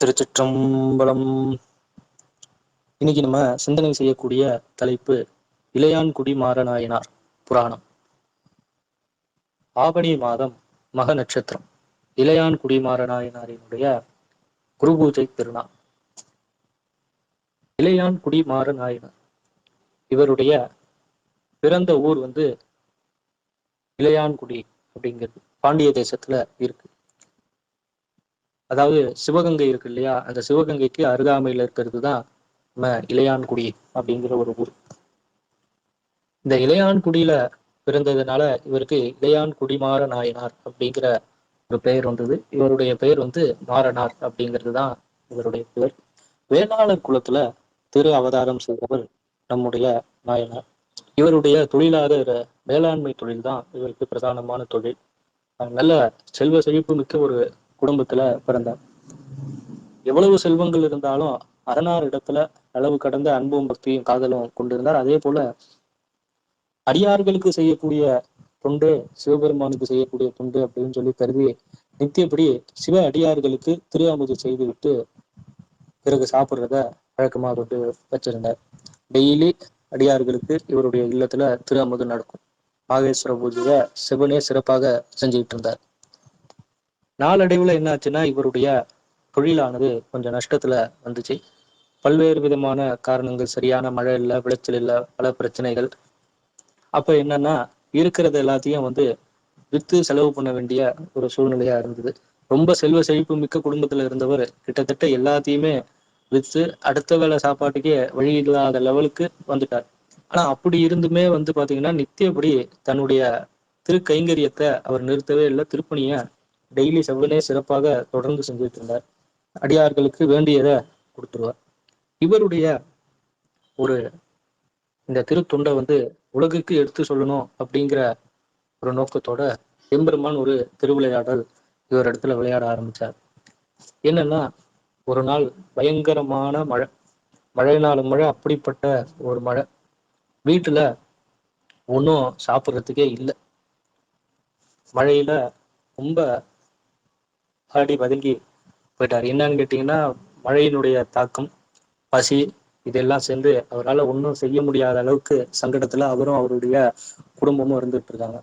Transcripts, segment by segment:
திருச்சிற்றம்பலம். இன்னைக்கு நம்ம சிந்தனை செய்யக்கூடிய தலைப்பு இளையான்குடி மாறநாயனார் புராணம். ஆவணி மாதம் மக நட்சத்திரம். இளையான்குடி மாறநாயனாரினுடைய குரு பூஜை திருநாள். இளையான்குடி மாறநாயனார் இவருடைய பிறந்த ஊர் வந்து இளையான்குடி அப்படிங்கிறது பாண்டிய தேசத்துல இருக்கு. அதாவது சிவகங்கை இருக்கு இல்லையா? அந்த சிவகங்கைக்கு அருகாமையில இருக்கிறது தான் நம்ம இளையான்குடி அப்படிங்கிற ஒரு ஊர். இந்த இளையான்குடியில பிறந்ததுனால இவருக்கு இளையான்குடி மாற நாயனார் அப்படிங்கிற ஒரு பெயர் வந்தது. இவருடைய பெயர் வந்து மாறனார் அப்படிங்கிறது தான் இவருடைய பெயர். வேளாளர் குலத்துல திரு அவதாரம் செய்தவர் நம்முடைய நாயனார். இவருடைய தொழிலாக வேளாண்மை தொழில் தான் இவருக்கு பிரதானமான தொழில். நல்ல செல்வ செழிப்பு மிக்க ஒரு குடும்பத்துல பிறந்தார். எவ்வளவு செல்வங்கள் இருந்தாலும் அரணார் இடத்துல அளவு கடந்த அன்பும் பக்தியும் காதலும் கொண்டிருந்தார். அதே போல அடியார்களுக்கு செய்யக்கூடிய தொண்டு சிவபெருமானுக்கு செய்யக்கூடிய தொண்டு அப்படின்னு சொல்லி கருதி நித்தியப்படி சிவ அடியார்களுக்கு திரு அமுது செய்து விட்டு பிறகு சாப்பிட்றத வழக்கமாக கொண்டு வச்சிருந்தார். டெய்லி அடியார்களுக்கு இவருடைய இல்லத்துல திரு அமுது நடக்கும். மாகேஸ்வர பூஜையை சிவனே சிறப்பாக செஞ்சுக்கிட்டு இருந்தார். நாளடைவுல என்ன ஆச்சுன்னா இவருடைய தொழிலானது கொஞ்சம் நஷ்டத்துல வந்துச்சு. பல்வேறு விதமான காரணங்கள் சரியான மழை இல்லை விளைச்சல் இல்லை பல பிரச்சனைகள். அப்ப என்னன்னா இருக்கிறது எல்லாத்தையும் வந்து வித்து செலவு பண்ண வேண்டிய ஒரு சூழ்நிலையா இருந்தது. ரொம்ப செல்வ செழிப்பு மிக்க குடும்பத்துல இருந்தவர் கிட்டத்தட்ட எல்லாத்தையுமே வித்து அடுத்த வேலை சாப்பாட்டுக்கே வழி இல்லாத லெவலுக்கு வந்துட்டார். ஆனா அப்படி இருந்துமே வந்து பாத்தீங்கன்னா நித்தியபடி தன்னுடைய திருக்கைங்கரியத்தை அவர் நிறுத்தவே இல்லை திருப்பணியை டெய்லி செவ்வனே சிறப்பாக தொடர்ந்து செஞ்சுட்டு இருந்தார் அடியார்களுக்கு வேண்டியதை கொடுத்துருவார். இவருடைய ஒரு இந்த திருத்தொண்டை வந்து உலகுக்கு எடுத்து சொல்லணும் அப்படிங்கிற ஒரு நோக்கத்தோட எம்பெருமான் ஒரு திருவிளையாடல் இவர் இடத்துல விளையாட ஆரம்பிச்சார். என்னன்னா ஒரு நாள் பயங்கரமான மழை. மழைனாலும் மழை அப்படிப்பட்ட ஒரு மழை. வீட்டுல ஒன்றும் சாப்பிட்றதுக்கே இல்லை. மழையில ரொம்ப ஆடி பதுங்கி போயிட்டார். என்னன்னு கேட்டீங்கன்னா மழையினுடைய தாக்கம் பசி இதெல்லாம் சேர்ந்து அவரால் ஒன்றும் செய்ய முடியாத அளவுக்கு சங்கடத்தில் அவரும் அவருடைய குடும்பமும் இருந்துட்டு இருக்காங்க.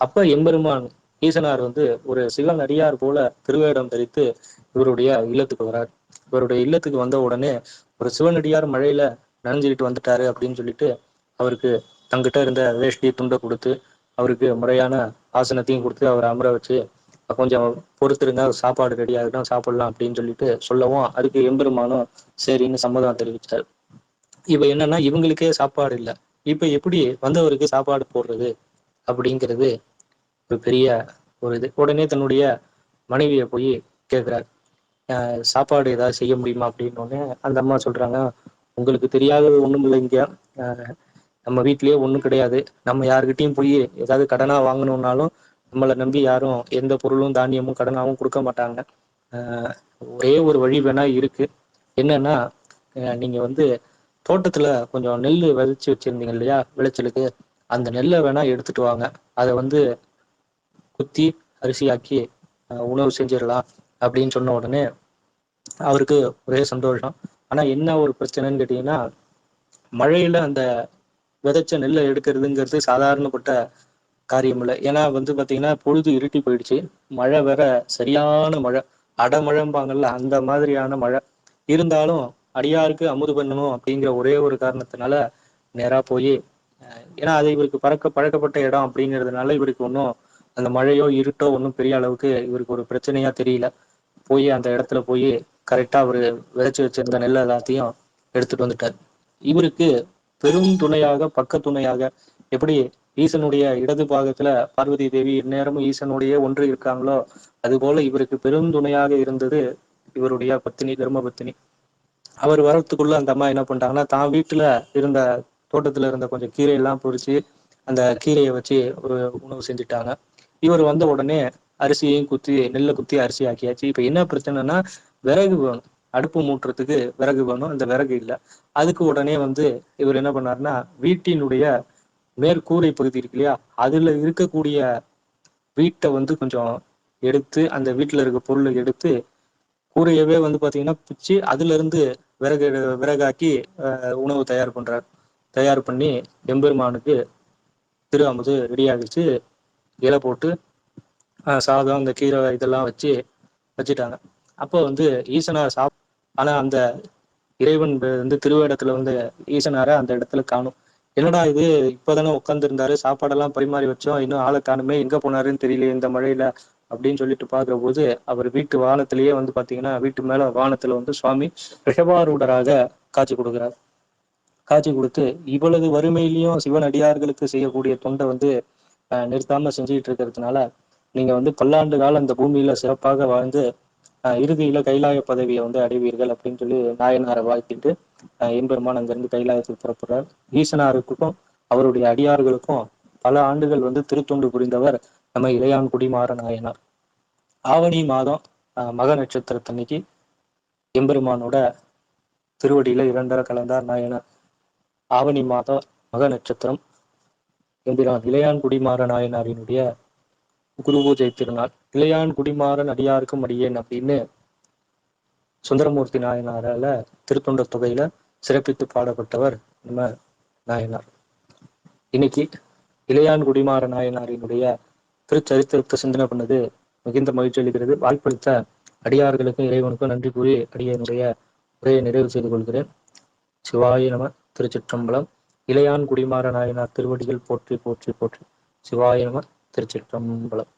அப்போ எம்பெருமான் ஈசனார் வந்து ஒரு சிவன் அடியார் போல திருவேடம் தரித்து இவருடைய இல்லத்துக்கு வரார். இவருடைய இல்லத்துக்கு வந்த உடனே ஒரு சிவனடியார் மழையில நனைஞ்சுக்கிட்டு வந்துட்டாரு அப்படின்னு சொல்லிட்டு அவருக்கு தங்கிட்ட இருந்த வேஷ்டி துண்டை கொடுத்து அவருக்கு முறையான ஆசனத்தையும் கொடுத்து அவர் அமர வச்சு கொஞ்சம் பொறுத்திருங்க சாப்பாடு ரெடி ஆகிடும் சாப்பிடலாம் அப்படின்னு சொல்லிட்டு சொல்லவும் அதுக்கு எம்பெருமானும் சரின்னு சம்மதம் தெரிவித்தார் இப்ப என்னன்னா இவங்களுக்கே சாப்பாடு இல்லை. இப்ப எப்படி வந்தவருக்கு சாப்பாடு போடுறது அப்படிங்கிறது ஒரு பெரிய ஒரு இது. உடனே தன்னுடைய மனைவியை போய் கேட்கிறார் சாப்பாடு ஏதாவது செய்ய முடியுமா அப்படின்னு அந்த அம்மா சொல்றாங்க உங்களுக்கு தெரியாதது ஒண்ணும் இல்லை இங்க. நம்ம வீட்லயே ஒண்ணும் கிடையாது. நம்ம யாருக்கிட்டையும் போய் ஏதாவது கடனா வாங்கணும்னாலும் நம்மளை நம்பி யாரும் எந்த பொருளும் தானியமும் கடனாவும் கொடுக்க மாட்டாங்க. ஒரே ஒரு வழி வேணா இருக்கு. என்னன்னா நீங்க வந்து தோட்டத்துல கொஞ்சம் நெல் விதைச்சு வச்சிருந்தீங்க இல்லையா விளைச்சலுக்கு அந்த நெல்லை வேணா எடுத்துட்டு வாங்க. அதை வந்து குத்தி அரிசியாக்கி உணவு செஞ்சிடலாம் அப்படின்னு சொன்ன உடனே அவருக்கு ஒரே சந்தோஷம். ஆனா என்ன ஒரு பிரச்சனைன்னு கேட்டீங்கன்னா மழையில அந்த விதைச்ச நெல்லை எடுக்கிறதுங்கிறது சாதாரணப்பட்ட காரியம் இல்லை. ஏன்னா வந்து பாத்தீங்கன்னா பொழுது இருட்டி போயிடுச்சு. மழை வேற சரியான மழை. அடமழம்பாங்கல்ல அந்த மாதிரியான மழை. இருந்தாலும் அடியாருக்கு அமுது பண்ணணும் அப்படிங்கிற ஒரே ஒரு காரணத்தினால நேரா போய் ஏன்னா அது இவருக்கு பறக்க பழக்கப்பட்ட இடம் அப்படிங்கிறதுனால இவருக்கு ஒன்றும் அந்த மழையோ இருட்டோ ஒன்றும் பெரிய அளவுக்கு இவருக்கு ஒரு பிரச்சனையா தெரியல. போய் அந்த இடத்துல போய் கரெக்டா அவரு விதைச்சு வச்சிருந்த நெல் எல்லாத்தையும் எடுத்துட்டு வந்துட்டார். இவருக்கு பெரும் துணையாக பக்க துணையாக எப்படி ஈசனுடைய இடது பாகத்துல பார்வதி தேவி இந்நேரமும் ஈசனுடைய ஒன்று இருக்காங்களோ அது போல இவருக்கு பெருந்துணையாக இருந்தது இவருடைய பத்தினி தர்ம பத்தினி. அவர் வரத்துக்குள்ள அந்த அம்மா என்ன பண்ணிட்டாங்கன்னா தான் வீட்டுல இருந்த தோட்டத்துல இருந்த கொஞ்சம் கீரை எல்லாம் பொறிச்சு அந்த கீரையை வச்சு உணவு செஞ்சுட்டாங்க. இவர் வந்த உடனே அரிசியையும் குத்தி நெல்லை குத்தி அரிசி ஆக்கியாச்சு. இப்ப என்ன பிரச்சனைனா விறகு வேணும் அடுப்பு மூட்டுறதுக்கு விறகு வேணும். அந்த விறகு இல்லை. அதுக்கு உடனே வந்து இவர் என்ன பண்ணாருன்னா வீட்டினுடைய மேற்கூரை பகுதி இருக்கு இல்லையா? அதுல இருக்கக்கூடிய வீட்டை வந்து கொஞ்சம் எடுத்து அந்த வீட்டுல இருக்க பொருளை எடுத்து கூரையவே வந்து பாத்தீங்கன்னா பிச்சு அதுல இருந்து விறகு விறகாக்கி உணவு தயார் பண்றார் தயார் பண்ணி எம்பெருமானுக்கு திரு அமுது ரெடி இலை போட்டு சாதம் அந்த கீரை இதெல்லாம் வச்சு வச்சுட்டாங்க. அப்போ வந்து ஈசனார் சாப் ஆனா அந்த இறைவன் வந்து திருவேடத்துல வந்து ஈசனார அந்த இடத்துல காணும். என்னடா இது? இப்பதானே உட்கார்ந்து இருந்தாரு சாப்பாடெல்லாம் பரிமாறி வச்சோம். இன்னும் ஆளை காணுமே. எங்க போனாருன்னு தெரியல இந்த மழையில அப்படின்னு சொல்லிட்டு பாக்குற போது அவர் வீட்டு வானத்திலேயே வந்து பாத்தீங்கன்னா வீட்டு மேல வானத்துல வந்து சுவாமி ரிஷபாரூடராக காட்சி கொடுக்கிறார். காட்சி கொடுத்து இவ்வளவு வறுமையிலையும் சிவன் அடியார்களுக்கு செய்யக்கூடிய தொண்டை வந்து நிறுத்தாம செஞ்சுட்டு இருக்கிறதுனால நீங்க வந்து பல்லாண்டு காலம் இந்த பூமியில சிறப்பாக வாழ்ந்து இறுதியில கைலாய பதவியை வந்து அடைவீர்கள் அப்படின்னு சொல்லி நாயனாரை வாழ்த்திட்டு எம்பெருமான் அங்கிருந்து கைலாயத்தில் புறப்படுறார். ஈசனாருக்கும் அவருடைய அடியார்களுக்கும் பல ஆண்டுகள் வந்து திருத்தொண்டு புரிந்தவர் நம்ம இளையான் குடிமாற நாயனார் ஆவணி மாதம் மக நட்சத்திரத்தன்னைக்கு எம்பெருமானோட திருவடியில இரண்டரை கலந்தார் நாயனார். ஆவணி மாதம் மக நட்சத்திரம் எம்பிரான் இளையான் குடிமாற நாயனாரினுடைய குரு பூஜை திருநாள். இளையான் குடிமாறன் அடியாருக்கும் அடியேன் அப்படின்னு சுந்தரமூர்த்தி நாயனாரால திருத்தொண்ட தொகையில சிறப்பித்து பாடப்பட்டவர் நம்ம நாயனார். இன்னைக்கு இளையான் குடிமாற நாயனாரினுடைய திருச்சரித்திரத்தை சிந்தனை பண்ணது மிகுந்த மகிழ்ச்சி அளிக்கிறது. வாய்ப்பளித்த அடியார்களுக்கும் இறைவனுக்கும் நன்றி கூறி அடியனுடைய உரையை நிறைவு செய்து கொள்கிறேன். சிவாய நம திருச்சிற்றம்பலம். இளையான் குடிமாற நாயனார் திருவடிகள் போற்றி போற்றி போற்றி. சிவாய நம திருச்சிற்றம்பலம்.